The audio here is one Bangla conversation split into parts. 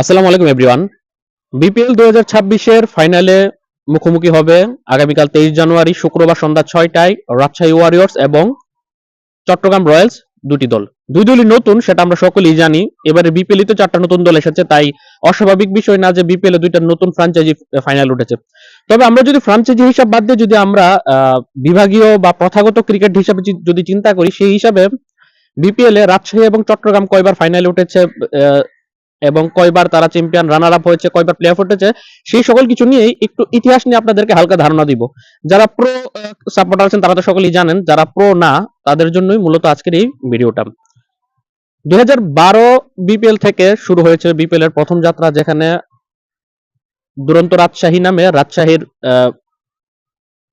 আসসালামু আলাইকুম এভরিওয়ান বিপিএল দু হাজার ছাব্বিশের ফাইনালে মুখোমুখি হবে আগামীকাল তেইশ জানুয়ারি, শুক্রবার সন্ধ্যা ছয়টায় রাজশাহী ওয়ারিয়র্স এবং চট্টগ্রাম রয়্যালস দুটি দল। দুই দলই নতুন, সেটা আমরা সকলেই জানি। এবারে বিপিএল তো চারটা নতুন দল এসেছে, তাই অস্বাভাবিক বিষয় না যে বিপিএল এ দুইটা নতুন ফ্রাঞ্চাইজি ফাইনাল উঠেছে। তবে আমরা যদি ফ্রাঞ্চাইজি হিসাব বাদ দিয়ে যদি আমরা বিভাগীয় বা প্রথাগত ক্রিকেট হিসাবে যদি চিন্তা করি, সেই হিসাবে বিপিএল এ রাজশাহী এবং চট্টগ্রাম কয়বার ফাইনালে উঠেছে এবং কয়বার তারা চ্যাম্পিয়ন রানার আপ হয়েছে, কয়বার প্লে অফ উঠেছে সেই সকল কিছু নিয়েই একটু ইতিহাস নিয়ে আপনাদেরকে হালকা ধারণা দিব। যারা প্রো সাপোর্টার আছেন তারা তো সকলেই জানেন, যারা প্রো না, তাদের জন্যই মূলত আজকের এই ভিডিওটা। দুই হাজার বারো বিপিএল থেকে শুরু হয়েছে বিপিএল এর প্রথম যাত্রা, যেখানে দুরন্ত রাজশাহী নামে রাজশাহীর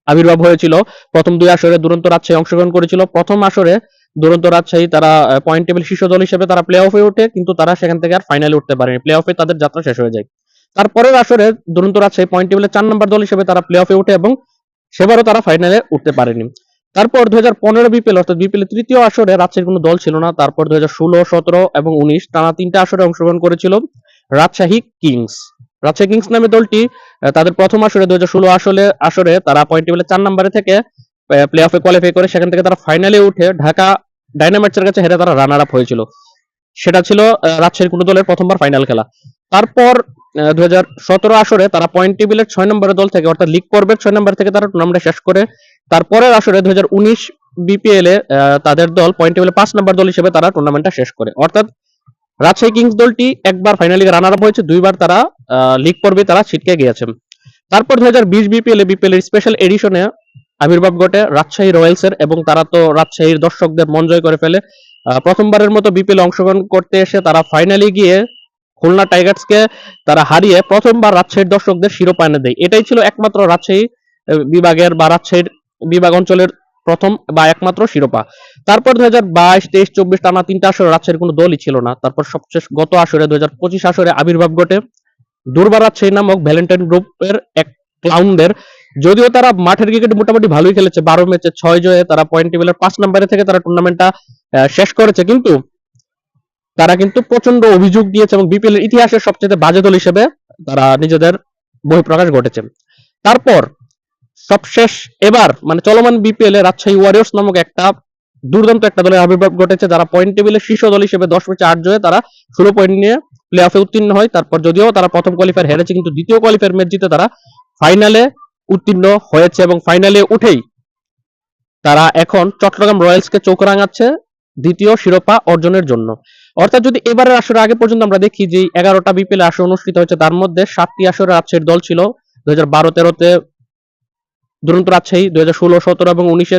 আবির্ভাব হয়েছিল। প্রথম দুই আসরে দুরন্ত রাজশাহী অংশগ্রহণ করেছিল। প্রথম আসরে দুরন্ত রাজশাহী তারা পয়েন্ট টেবিল শীর্ষ দল হিসেবে তারা প্লে অফে ওঠে, কিন্তু তারা সেখান থেকে আর ফাইনালে উঠতে পারেনি। প্লে অফে তাদের যাত্রা শেষ হয়ে যায়। তারপরের আসরে দুরন্ত রাজশাহী পয়েন্ট টেবিলে চার নম্বর দল হিসেবে তারা প্লে অফে ওঠে এবং সেবারও তারা ফাইনালে উঠতে পারেনি। তারপর দুই হাজার পনেরো বিপিএল অর্থাৎ বিপিএল তৃতীয় আসরে রাজশাহীর কোনো দল ছিল না। তারপর দুই হাজার ষোলো, সতেরো এবং উনিশ টানা তিনটা আসরে অংশগ্রহণ করেছিল রাজশাহী কিংস। রাজশাহী কিংস নামে দলটি তাদের প্রথম আসরে দুই হাজার ষোলো আসলে, আসরে তারা পয়েন্ট টেবিলে চার নম্বরে থেকে প্লে অফে কোয়ালিফাই করে সেখান থেকে তারা ফাইনালে উঠে ঢাকা ডাইনামাইটসের কাছে হেরে তারা রানার আপ হয়েছিল। সেটা ছিল রাজশাহীর কোনো দলের প্রথমবার ফাইনাল খেলা। তারপর দুই হাজার সতেরো আসরে তারা পয়েন্ট টেবিলের ছয় নম্বরের দল থেকে, অর্থাৎ লিগ পর্বের ছয় নম্বর থেকে তারা টুর্নামেন্ট শেষ করে, তারপরের আসরে দুই হাজার উনিশ বিপিএল এ তাদের দল পয়েন্ট টেবিলে পাঁচ নম্বর দল হিসেবে তারা টুর্নামেন্টটা শেষ করে। অর্থাৎ, রাজশাহী কিংস দলটি একবার ফাইনাল লিগে রানার আপ হয়েছে, দুইবার তারা লিগ পর্বে তারা ছিটকে গিয়েছে। তারপর দুই হাজার বিশ বিপিএল বিপিএল এর স্পেশাল এডিশনে আবির্ভাব ঘটে রাজশাহী রয়্যালসের এবং তারা তো রাজশাহীর দর্শকদের মন জয় করে ফেলে। প্রথমবারের মতো বিপিএল অংশগ্রহণ করতে এসে তারা ফাইনালে গিয়ে খুলনা টাইগার্সকে তারা হারিয়ে প্রথমবার রাজশাহীর দর্শকদের শিরোপা এনে দেয়। এটাই ছিল একমাত্র রাজশাহী বিভাগের বা রাজশাহীর বিভাগ অঞ্চলের প্রথম বা একমাত্র শিরোপা। তারপর দুই হাজার বাইশ, তেইশ, চব্বিশ টানা তিনটা আসরে রাজশাহীর কোনো দলই ছিল না। তারপর সবশেষ গত আসরে দুই হাজার পঁচিশ আসরে আবির্ভাব ঘটে দুর্বার রাজশাহী নামক ভ্যালেন্টাইন গ্রুপের এক ক্লাউনদের যদিও তারা মাঠের ক্রিকেট মোটামুটি ভালোই খেলেছে। বারো ম্যাচে ছয় জয়ে তারা পয়েন্ট টেবিলের পাঁচ নম্বরে থেকে তারা টুর্নামেন্টটা শেষ করেছে। কিন্তু তারা কিন্তু প্রচণ্ড অভিযোগ দিয়েছে এবং বিপিএল এর ইতিহাসের সবচেয়ে বাজে দল হিসেবে তারা নিজেদের বহিঃপ্রকাশ ঘটেছে। তারপর সবশেষ এবার মানে চলমান বিপিএল এ রাজশাহী ওয়ারিয়র্স নামক একটা দুর্দান্ত একটা দলের আবির্ভাব ঘটেছে, যারা পয়েন্ট টেবিলের শীর্ষ দল হিসেবে দশ ম্যাচে আট জয়ে তারা ষোলো পয়েন্ট নিয়ে প্লে অফে উত্তীর্ণ হয়। তারপর যদিও তারা প্রথম কোয়ালিফায়ার হেরেছে, কিন্তু দ্বিতীয় কোয়ালিফায়ার ম্যাচ জিতে তারা ফাইনালে উত্তীর্ণ হয়েছে এবং ফাইনালে উঠেই তারা এখন চট্টগ্রাম রয়্যালসকে চোখ রাঙাচ্ছে দ্বিতীয় শিরোপা অর্জনের জন্য। অর্থাৎ যদি এবারের আসরে আগে পর্যন্ত আমরা দেখি যে এগারোটা বিপিএল আসর অনুষ্ঠিত হয়েছে, তার মধ্যে সাতটি আসরে রাজশাহীর দল ছিল দুই হাজার বারো, তেরোতে দুরন্ত রাজশাহী দুই হাজার ষোলো, সতেরো এবং উনিশে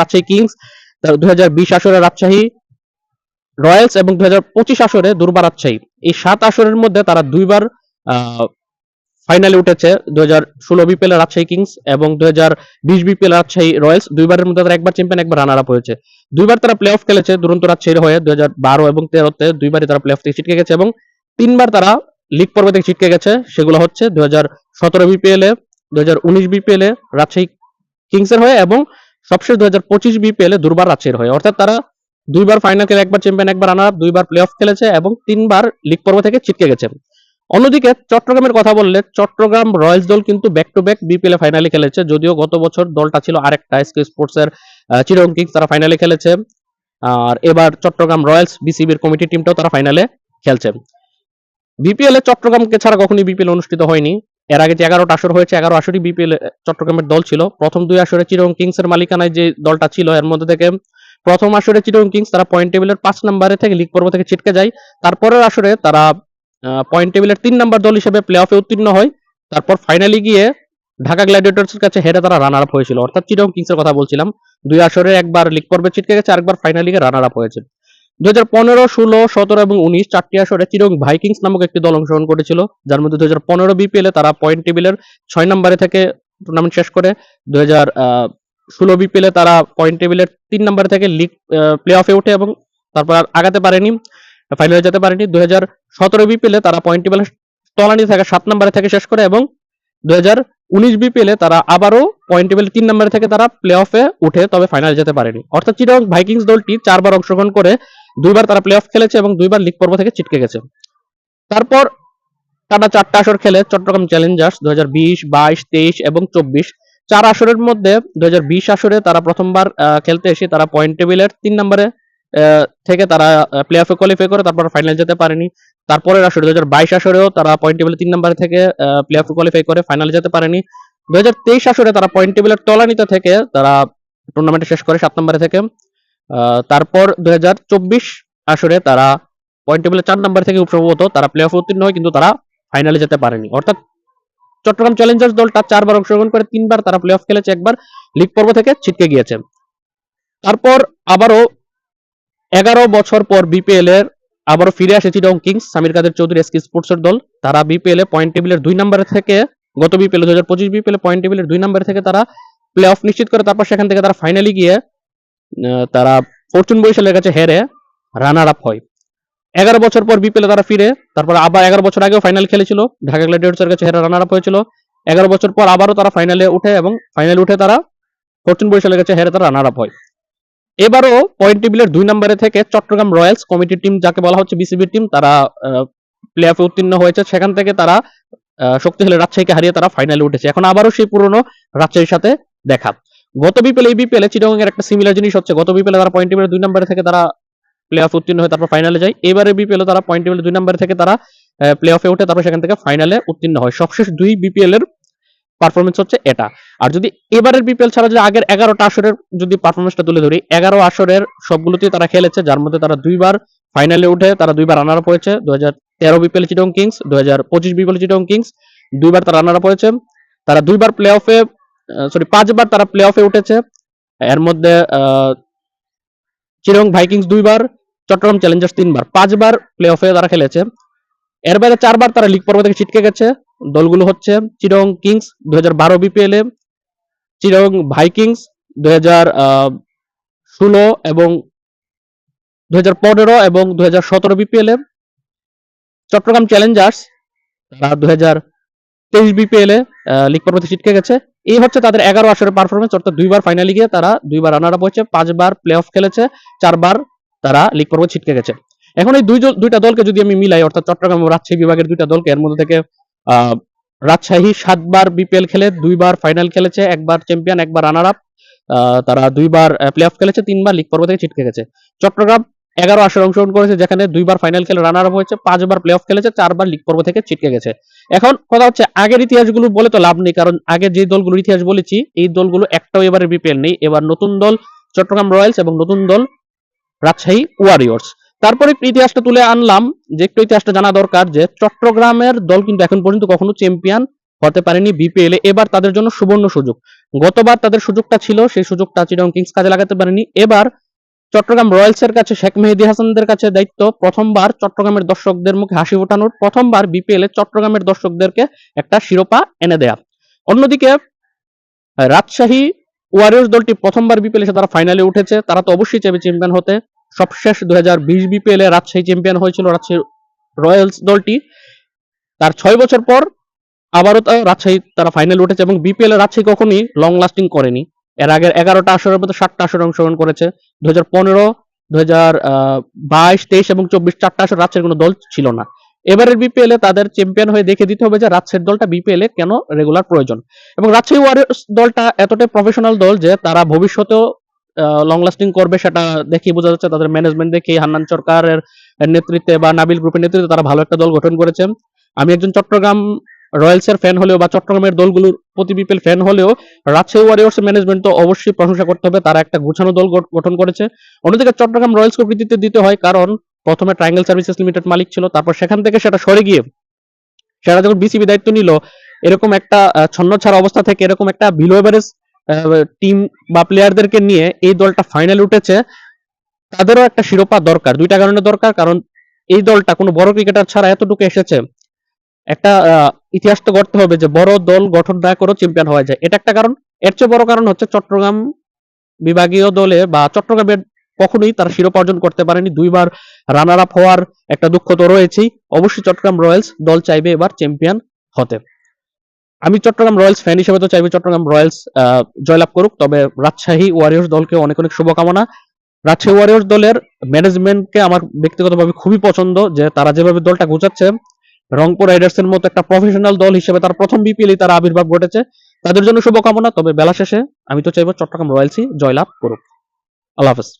রাজশাহী কিংস দুই হাজার বিশ আসরে রাজশাহী রয়্যালস এবং দুই হাজার পঁচিশ আসরে দুর্বার রাজশাহী। এই সাত আসরের মধ্যে তারা দুইবার ফাইনালে উঠেছে দুই হাজার ষোলো বিপিএল রাজশাহী কিংস এবং দুই হাজার বিশ বিপিএল রাজশাহী রয়্যালস দুইবারের মধ্যে তারা একবার চ্যাম্পিয়ন একবার রানার আপ হয়েছে। দুইবার তারা প্লে অফ খেলেছে দুরন্ত রাজশাহীর হয়ে দুই হাজার বারো এবং তেরোতে দুইবারই তারা প্লে অফ থেকে ছিটকে গেছে এবং তিনবার তারা লিগ পর্ব থেকে ছিটকে গেছে। সেগুলো হচ্ছে দুই হাজার সতেরো বিপিএল এ, দুই হাজার উনিশ বিপিএল এ রাজশাহী কিংসের হয়ে এবং সবশেষ দুই হাজার পঁচিশ বিপিএল এ দুর্বার রাজশাহীর হয়ে। অর্থাৎ তারা দুইবার ফাইনাল খেলে একবার চ্যাম্পিয়ন একবার রানার আপ দুইবার প্লে অফ খেলেছে এবং তিনবার লিগ পর্ব থেকে ছিটকে গেছে। অন্যদিকে চট্টগ্রামের কথা বললে চট্টগ্রাম রয়্যালস দল কিন্তু ব্যাক টু ব্যাক বিপিএল ফাইনালে খেলেছে, যদিও গত বছর দলটা ছিল আরেকটা এসকে স্পোর্টস এর চিরং কিংস তারা ফাইনালে খেলেছে। আর এবার চট্টগ্রাম রয়্যালস বিসিবির কমিটি টিমটাও তারা ফাইনালে খেলছে। বিপিএল এ চট্টগ্রামকে ছাড়া কখনোই বিপিএল অনুষ্ঠিত হয়নি। এর আগে যে এগারোটা আসর হয়েছে, এগারো আসরই বিপিএল চট্টগ্রামের দল ছিল। প্রথম দুই আসরে চিরং কিংস এর মালিকানায় যে দলটা ছিল, এর মধ্যে থেকে প্রথম আসরে চিরং কিংস তারা পয়েন্ট টেবিলের পাঁচ নম্বরে থেকে লিগ পর্ব থেকে ছিটকে যায়। তারপরের আসরে তারা পয়েন্ট টেবিলের তিন নম্বর দল হিসেবে প্লে অফে উত্তীর্ণ হয়। তারপর ফাইনালি গিয়ে ঢাকা গ্ল্যাডিয়েটর্স এর কাছে হেরে তারা রানার আপ হয়েছিল। অর্থাৎ চিরং কিংস এর কথা বলছিলাম। দুই আসরে একবার লিগ পর্বে ছিটকে গেছে, আরেকবার ফাইনাল লিগে রানার আপ হয়েছে। দুই হাজার পনেরো, ষোলো, সতেরো এবং উনিশ চারটি আসরে চিরং ভাইকিংস নামক একটি দল অংশগ্রহণ করেছিল। যার মধ্যে দুই হাজার পনেরো বিপিএল তারা পয়েন্ট টেবিলের ছয় নম্বরে থেকে টুর্নামেন্ট শেষ করে। দুই হাজার ষোলো বিপিএল তারা পয়েন্ট টেবিলের তিন নম্বরে থেকে লিগ প্লে অফে ওঠে এবং তারপর আগাতে পারেনি। ফাইনালে যেতে পারেনি। দুই হাজার সতেরো বিপিএল তারা পয়েন্ট টেবিলের তলানি থেকে সাত নম্বরে থেকে শেষ করে এবং দুই হাজার উনিশ বিপিএল তারা আবারও পয়েন্ট টেবিল তিন নম্বরে থেকে তারা প্লে অফে উঠে তবে ফাইনালে যেতে পারেনি। অর্থাৎ চিরং ভাইকিংস দলটি চারবার অংশগ্রহণ করে দুইবার তারা প্লে অফ খেলেছে এবং দুইবার লিগ পর্ব থেকে ছিটকে গেছে। তারপর টানা চারটা আসর খেলে চট্টগ্রাম চ্যালেঞ্জার্স দু হাজার বিশ, বাইশ, তেইশ এবং চব্বিশ চার আসরের মধ্যে দু হাজার বিশ আসরে তারা প্রথমবার খেলতে এসে তারা পয়েন্ট টেবিলের তিন নম্বরে থেকে তারা প্লে অফে কোয়ালিফাই করে, তারপর ফাইনাল যেতে পারেনি। তারপরের আসরে দু হাজার বাইশ আসরেও তারা পয়েন্ট টেবিলে তিন নম্বরে থেকে প্লে অফে কোয়ালিফাই করে ফাইনালে যেতে পারেনি। দু হাজার তেইশ আসরে তারা পয়েন্ট টেবিলের তলানিতে থেকে তারা টুর্নামেন্ট শেষ করে সাত নম্বরে থেকে। তারপর দু হাজার চব্বিশ আসরে তারা পয়েন্ট টেবিলের চার নম্বর থেকে সম্ভবত তারা প্লে অফে উত্তীর্ণ হয়, কিন্তু তারা ফাইনালে যেতে পারেনি। অর্থাৎ চট্টগ্রাম চ্যালেঞ্জার্স দলটা চারবার অংশগ্রহণ করে তিনবার তারা প্লে অফ খেলেছে, একবার লিগ পর্ব থেকে ছিটকে গিয়েছে। তারপর আবারও এগারো বছর পর বিপিএল এর আবারও ফিরে আসে চিটং কিংস। সামির কাদের চৌধুরী এসকে স্পোর্টসের দল। তারা বিপিএল এ পয়েন্ট টেবিলের দুই নম্বরে থেকে গত বিপিএল দু হাজার পঁচিশ বিপিএল পয়েন্ট টেবিলের দুই নম্বরে থেকে তারা প্লে অফ নিশ্চিত করে। তারপর সেখান থেকে তারা ফাইনালি গিয়ে তারা ফরচুন বরিশালের কাছে হেরে রানার আপ হয়। এগারো বছর পর বিপিএল তারা ফিরে, তারপর আবার এগারো বছর আগেও ফাইনাল খেলেছিল। ঢাকা গ্ল্যাডিয়েটর্সের কাছে হেরে রানার আপ হয়েছিল। এগারো বছর পর আবারও তারা ফাইনালে উঠে এবং ফাইনালে উঠে তারা ফরচুন বরিশালের কাছে হেরে তারা রানার আপ হয়। এবারও পয়েন্ট টেবিলের দুই নম্বরে থেকে চট্টগ্রাম রয়্যালস কমিটির টিম যাকে বলা হচ্ছে বিসিবির টিম তারা প্লে অফে উত্তীর্ণ হয়েছে। সেখান থেকে তারা শক্তিশালী রাজশাহীকে হারিয়ে তারা ফাইনালে উঠেছে। এখন আবারও সেই পুরনো রাজশাহীর সাথে দেখা। গত বিপিএল এই বিপিএল চিটগং একটা সিমিলার জিনিস হচ্ছে, গত বিপিএল তারা পয়েন্ট টেবিলের দুই নম্বরে থেকে তারা প্লে অফ উত্তীর্ণ হয়ে তারপর ফাইনালে যায়। এবারে বিপিএল তারা পয়েন্ট টেবিলের দুই নম্বরে থেকে তারা প্লে অফে উঠে তারপর সেখান থেকে ফাইনালে উত্তীর্ণ হয়। সবশেষ দুই বিপিএল এর পারফরমেন্স হচ্ছে এটা। আর যদি এবারের বিপিএল ছাড়া যদি আগের এগারোটা আসরের যদি পারফরমেন্সটা তুলে ধরি, এগারো আসরের সবগুলোতেই তারা খেলেছে, যার মধ্যে তারা দুইবার ফাইনালে উঠে তারা দুইবার রানার আপ হয়েছে। দু হাজার তেরো বিপিএল চিটং কিংস দু হাজার পঁচিশ বিপিএল চিটং কিংস দুইবার তারা রানার আপ হয়েছে। তারা দুইবার প্লে অফে সরি পাঁচবার তারা প্লে অফে উঠেছে। এর মধ্যে চিরং ভাইকিংস দুইবার চট্টগ্রাম চ্যালেঞ্জার্স তিনবার। পাঁচবার প্লে অফে তারা খেলেছে। এর বাইরে চারবার তারা লিগ পর্ব থেকে ছিটকে গেছে। দলগুলো হচ্ছে চিরং কিংস দু হাজার বারো বিপিএল চিরং ভাইকিংস দু ষোলো এবং দু হাজার পনেরো এবং দু হাজার সতেরো বিপিএল চট্টগ্রাম চ্যালেঞ্জার্স তারা দু হাজার তেইশ বিপিএল লিগ পর্ব থেকে ছিটকে গেছে। এই হচ্ছে তাদের এগারো আসরের পারফরমেন্স অর্থাৎ দুইবার ফাইনালে গিয়ে তারা দুইবার রানার আপ হয়েছে, পাঁচবার প্লে অফ খেলেছে, চারবার তারা লিগ পর্ব ছিটকে গেছে। এখন এই দুই দুইটা দলকে যদি আমি মিলাই, অর্থাৎ চট্টগ্রাম ও রাজশাহী বিভাগের দুইটা দলকে, এর মধ্যে থেকে রাজশাহী সাতবার বিপিএল খেলে, দুইবার ফাইনাল খেলেছে, একবার চ্যাম্পিয়ন, একবার রানার আপ তারা দুইবার প্লে অফ খেলেছে, তিনবার লিগ পর্ব থেকে ছিটকে গেছে। চট্টগ্রাম এগারো আসরে অংশগ্রহণ করেছে, যেখানে দুইবার ফাইনাল খেলে রানার আপ হয়েছে, পাঁচবার প্লে অফ খেলেছে, চারবার লিগ পর্ব থেকে ছিটকে গেছে। এখন কথা হচ্ছে, আগের ইতিহাসগুলো বলে তো লাভ নেই, কারণ আগে যে দলগুলোর ইতিহাস বলেছি, এই দলগুলো একটাও এবারে বিপিএল নেই। এবার নতুন দল চট্টগ্রাম রয়্যালস এবং নতুন দল রাজশাহী ওয়ারিয়র্স তারপরে ইতিহাসটা তুলে আনলাম, যে একটু ইতিহাসটা জানা দরকার, যে চট্টগ্রামের দল কিন্তু এখন পর্যন্ত কখনো চ্যাম্পিয়ন হতে পারেনি বিপিএল এ। এবার তাদের জন্য সুবর্ণ সুযোগ। গতবার তাদের সুযোগটা ছিল, সেই সুযোগটা চিরং কিংস কাজে লাগাতে পারেনি। এবার চট্টগ্রাম রয়্যালস এর কাছে শেখ মেহেদী হাসানদের কাছে দায়িত্ব। প্রথমবার চট্টগ্রামের দর্শকদের মুখে হাসি ফোটানোর, প্রথমবার বিপিএল এ চট্টগ্রামের দর্শকদেরকে একটা শিরোপা এনে দেয়া। অন্যদিকে রাজশাহী ওয়ারিয়র্স দলটি প্রথমবার বিপিএল এসে তারা ফাইনালে উঠেছে। তারা তো অবশ্যই চাইবে চ্যাম্পিয়ন হতে। সবশেষ দু হাজার বিশ বিপিএল এ রাজশাহী চ্যাম্পিয়ন হয়েছিল রাজশাহী রয়্যালস দলটি। তার ছয় বছর পর আবারও রাজশাহী তারা ফাইনাল উঠেছে এবং বিপিএল এ রাজশাহী কখনই লং লাস্টিং করেনি। এর আগের এগারোটা আসরের মধ্যে সাতটা আসরে অংশগ্রহণ করেছে। দু হাজার পনেরো দু হাজার বাইশ, তেইশ এবং চব্বিশ চারটা আসর রাজশাহীর কোনো দল ছিল না। এবারের বিপিএল এ তাদের চ্যাম্পিয়ন হয়ে দেখে দিতে হবে যে রাজশাহীর দলটা বিপিএল এ কেন রেগুলার প্রয়োজন। এবং রাজশাহী ওয়ারিয়র্স দলটা এতটাই প্রফেশনাল দল যে তারা ভবিষ্যতেও লং লাস্টিং করবে সেটা দেখে বোঝা যাচ্ছে তাদের ম্যানেজমেন্ট দেখে হান্নান সরকারের নেতৃত্বে বা নাবিল গ্রুপের নেতৃত্বে তারা ভালো একটা দল গঠন করেছে। আমি একজন চট্টগ্রাম রয়্যালস এর ফ্যান হলেও বা চট্টগ্রামের দলগুলোর প্রতি বিপিএল ফ্যান হলেও রাজশাহী ওয়ারিয়র্স ম্যানেজমেন্ট তো অবশ্যই প্রশংসা করতে হবে তারা একটা গুছানো দল গঠন করেছে। অন্যদিকে চট্টগ্রাম রয়্যালসকে কৃতিত্ব দিতে হয় কারণ প্রথমে ট্রায়াঙ্গেল সার্ভিসেস লিমিটেড মালিক ছিল তারপর সেখান থেকে সেটা সরে গিয়ে সেটা যখন বিসিবি দায়িত্ব নিল এরকম একটা আহ, ছন্নছাড়া অবস্থা থেকে এরকম একটা বিলো এভারেজ টিম বা প্লেয়ারদেরকে নিয়ে এই দলটা ফাইনাল উঠেছে। তাদেরও একটা শিরোপা দরকার, দুইটা কারণে দরকার। কারণ এই দলটা কোনো বড় ক্রিকেটার ছাড়া এতটুকু এসেছে। একটা ইতিহাস তো গড়তে হবে যে বড় দল গঠন না করেও চ্যাম্পিয়ন হওয়া যায়। এটা একটা কারণ। এর চেয়ে বড় কারণ হচ্ছে চট্টগ্রাম বিভাগীয় দলে বা চট্টগ্রামের কখনোই তারা শিরোপা অর্জন করতে পারেনি। দুইবার রানার আপ হওয়ার একটা দুঃখ তো রয়েছেই। অবশ্যই চট্টগ্রাম রয়্যালস দল চাইবে এবার চ্যাম্পিয়ন হতে। আমি চট্টগ্রাম রয়্যালস ফ্যান হিসেবে তো চাইবে চট্টগ্রাম রয়্যালস জয়লাভ করুক, তবে রাজশাহী ওয়ারিয়র্স দলকে অনেক অনেক শুভকামনা। রাজশাহী ওয়ারিয়র্স দলের ম্যানেজমেন্টকে আমার ব্যক্তিগতভাবে খুবই পছন্দ, যে তারা যেভাবে দলটা গোছাচ্ছে, রংপুর রাইডার্স এর মতো একটা প্রফেশনাল দল হিসেবে তার প্রথম বিপিএল তার আবির্ভাব ঘটেছে, তাদের জন্য শুভকামনা, তবে বেলা শেষে আমি তো চাইব চট্টগ্রাম রয়্যালসই জয়লাভ করুক। আল্লাহ হাফেজ।